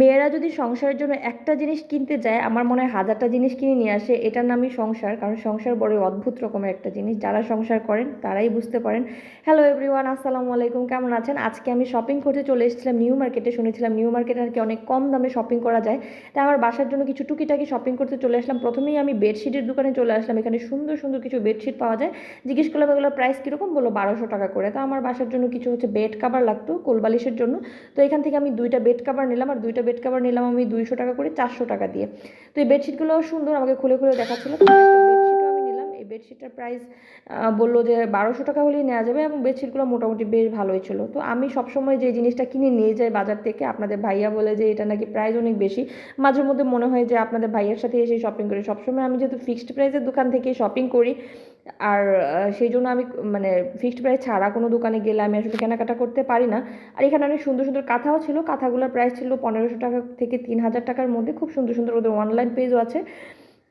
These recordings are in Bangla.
মেয়েরা যদি সংসারের জন্য একটা জিনিস কিনতে যায়, আমার মনে হয় হাজারটা জিনিস কিনে নিয়ে আসে, এটার নামই সংসার। কারণ সংসার বড়ই অদ্ভুত রকমের একটা জিনিস। যারা সংসার করেন, তারাই বুঝতে পারেন। হ্যালো এভরিওয়ান আসসালামু আলাইকুম, কেমন আছেন? আজকে আমি শপিং করতে চলে এসেছিলাম নিউ মার্কেটে শুনেছিলাম নিউ মার্কেটে আর কি অনেক কম দামে শপিং করা যায়। তাই আমার বাসার জন্য কিছু টুকিটাকি শপিং করতে চলে আসলাম। প্রথমেই আমি বেডশিটের দোকানে চলে আসলাম। এখানে সুন্দর সুন্দর কিছু বেডশিট পাওয়া যায়। জিজ্ঞেস করলাম এগুলোর প্রাইস কীরকম? বলল, বারোশো টাকা করে। তো আমার বাসার জন্য কিছু হচ্ছে বেড কাভার লাগতো, কোলবালিশের জন্য। তো এখান থেকে আমি দুইটা বেড কাভার নিলাম আর দুইটা বেড কাভার নিলাম আমি দুইশো টাকা করে, চারশো টাকা দিয়ে। তো এই বেডশিটগুলোও সুন্দর, আমাকে খুলে খুলে দেখাচ্ছিলো। আমি নিলাম। এই বেডশিটটার প্রাইস বলল যে বারোশো টাকা হলেই নেওয়া যাবে এবং বেডশিটগুলো মোটামুটি বেশ ভালোই ছিল। তো আমি সবসময় যে জিনিসটা কিনে নিয়ে যাই বাজার থেকে, আপনাদের ভাইয়া বলে যে এটা নাকি প্রাইস অনেক বেশি। মাঝে মধ্যে মনে হয় যে আপনাদের ভাইয়ের সাথে এসে শপিং করি। সবসময় আমি যেহেতু ফিক্সড প্রাইসের দোকান থেকে শপিং করি। আর সেই জন্য আমি মানে ফিক্সড প্রাইস ছাড়া কোনো দোকানে গেলে আমি আসলে কেনাকাটা করতে পারি না। আর এখানে অনেক সুন্দর সুন্দর কাঁথাও ছিল। কাঁথাগুলোর প্রাইস ছিল পনেরোশো টাকা থেকে তিন হাজার টাকার মধ্যে। খুব সুন্দর সুন্দর ওদের অনলাইন পেজও আছে।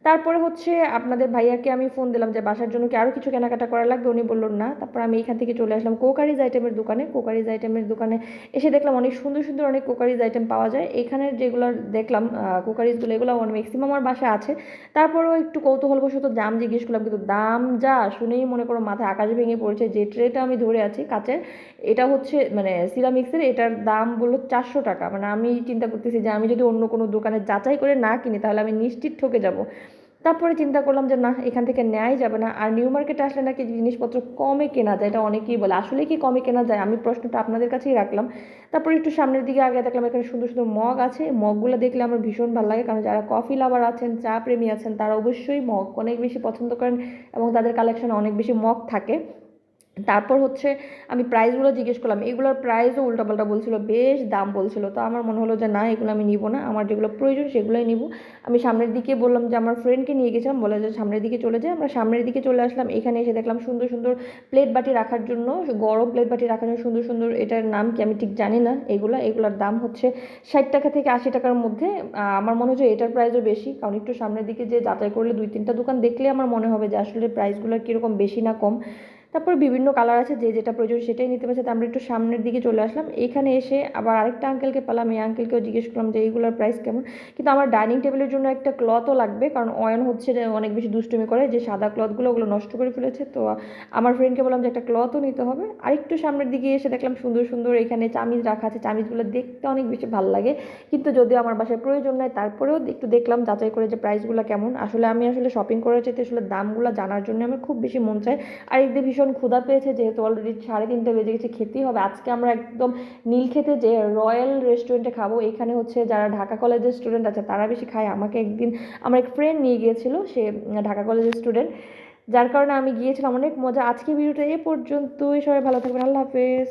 তারপরে হচ্ছে আপনাদের ভাইয়াকে আমি ফোন দিলাম যে বাসার জন্য কি আরও কিছু কেনাকাটা করা লাগবে? উনি বললেন না। তারপর আমি এখান থেকে চলে আসলাম কোকারিজ আইটেমের দোকানে। কোকারিজ আইটেমের দোকানে এসে দেখলাম অনেক সুন্দর সুন্দর অনেক কোকারিজ আইটেম পাওয়া যায়। এখানের যেগুলো দেখলাম কোকারিজগুলো, এগুলো অনেক ম্যাক্সিমাম আমার বাসায় আছে। তারপরেও একটু কৌতূহলবশত দাম জিজ্ঞেস করলাম, কিন্তু দাম যা শুনেই মনে করো মাথায় আকাশ ভেঙে পড়েছে। যে ট্রেটা আমি ধরে আছি কাচের, এটা হচ্ছে মানে সিরামিক্সের এটার দাম বলল চারশো টাকা। মানে আমি চিন্তা করতেছি যে আমি যদি অন্য কোনো দোকানে যাচাই করে না কিনি, তাহলে আমি নিশ্চিত ঠকে যাব। তারপরে চিন্তা করলাম যে না, এখান থেকে নেওয়াই যাবে না। আর নিউ মার্কেটে আসলে নাকি জিনিসপত্র কমে কেনা যায়, এটা অনেকেই বলে। আসলে কি কমে কেনা যায়? আমি প্রশ্নটা আপনাদের কাছেই রাখলাম। তারপরে একটু সামনের দিকে আগে দেখলাম, এখানে সুন্দর সুন্দর মগ আছে। মগগুলো দেখলে আমার ভীষণ ভালো লাগে, কারণ যারা কফি লাভার আছেন, চা প্রেমী আছেন, তারা অবশ্যই মগ অনেক বেশি পছন্দ করেন এবং তাদের কালেকশানে অনেক বেশি মগ থাকে। তারপর হচ্ছে আমি প্রাইসগুলো জিজ্ঞেস করলাম, এগুলোর প্রাইসও উল্টাপাল্টা বলছিল, বেশ দাম বলছিল। তো আমার মনে হলো যে, না, এগুলো আমি নিব না, আমার যেগুলো প্রয়োজন সেগুলোই নিব। আমি সামনের দিকে বললাম যে, আমার ফ্রেন্ডকে নিয়ে গেছিলাম, বলে যে, সামনের দিকে চলে যাই। আমরা সামনের দিকে চলে আসলাম, এখানে এসে দেখলাম সুন্দর সুন্দর প্লেট বাটি রাখার জন্য, গরম প্লেট বাটি রাখার জন্য সুন্দর সুন্দর এটার নাম কি আমি ঠিক জানি না, এগুলো, এগুলোর দাম হচ্ছে ষাট টাকা থেকে আশি টাকার মধ্যে। আমার মনে হচ্ছে এটার প্রাইসও বেশি, কারণ একটু সামনের দিকে যে যাচাই করলে দুই তিনটা দোকান দেখলে আমার মনে হবে যে, আসলে প্রাইসগুলো কীরকম বেশি না কম। তারপর বিভিন্ন কালার আছে, যে যেটা প্রয়োজন সেটাই নিতে পারছে। আমরা একটু সামনের দিকে চলে আসলাম। এখানে এসে আবার আরেকটা আঙ্কেলকে পেলাম। এই আঙ্কেলকেও জিজ্ঞেস করলাম যে, এইগুলোর প্রাইস কেমন? কিন্তু আমার ডাইনিং টেবিলের জন্য একটা ক্লথও লাগবে। কারণ অয়ন হচ্ছে যে অনেক বেশি দুষ্টুমি করে। যে সাদা ক্লথগুলো ওগুলো নষ্ট করে ফেলেছে। তো আমার ফ্রেন্ডকে বললাম যে, একটা ক্লথও নিতে হবে। আরেকটু সামনের দিকে এসে দেখলাম সুন্দর সুন্দর এখানে চামিজ রাখা আছে। চামিজগুলো দেখতে অনেক বেশি ভালো লাগে। কিন্তু যদিও আমার বাসায় প্রয়োজন নয় তারপরেও একটু দেখলাম যাচাই করে যে প্রাইসগুলো কেমন। আসলে আমি আসলে শপিং করার চাইতে আসলে দামগুলো জানার জন্য আমার খুব বেশি মন চায়। আর একদিন ভীষণ ক্ষুধা পেয়েছে যেহেতু অলরেডি সাড়ে তিনটে বেজে গেছে, খেতেই হবে। আজকে আমরা একদম নীল খেতে যে রয়্যাল রেস্টুরেন্টে খাব, এখানে হচ্ছে যারা ঢাকা কলেজের স্টুডেন্ট আছে, তারা বেশি খায়। আমাকে একদিন আমার এক ফ্রেন্ড নিয়ে গিয়েছিল, সে ঢাকা কলেজের স্টুডেন্ট যার কারণে আমি গিয়েছিলাম, অনেক মজা। আজকে ভিডিওটা এ পর্যন্তই। সবাই ভালো থাকবেন। আল্লাহ হাফেজ।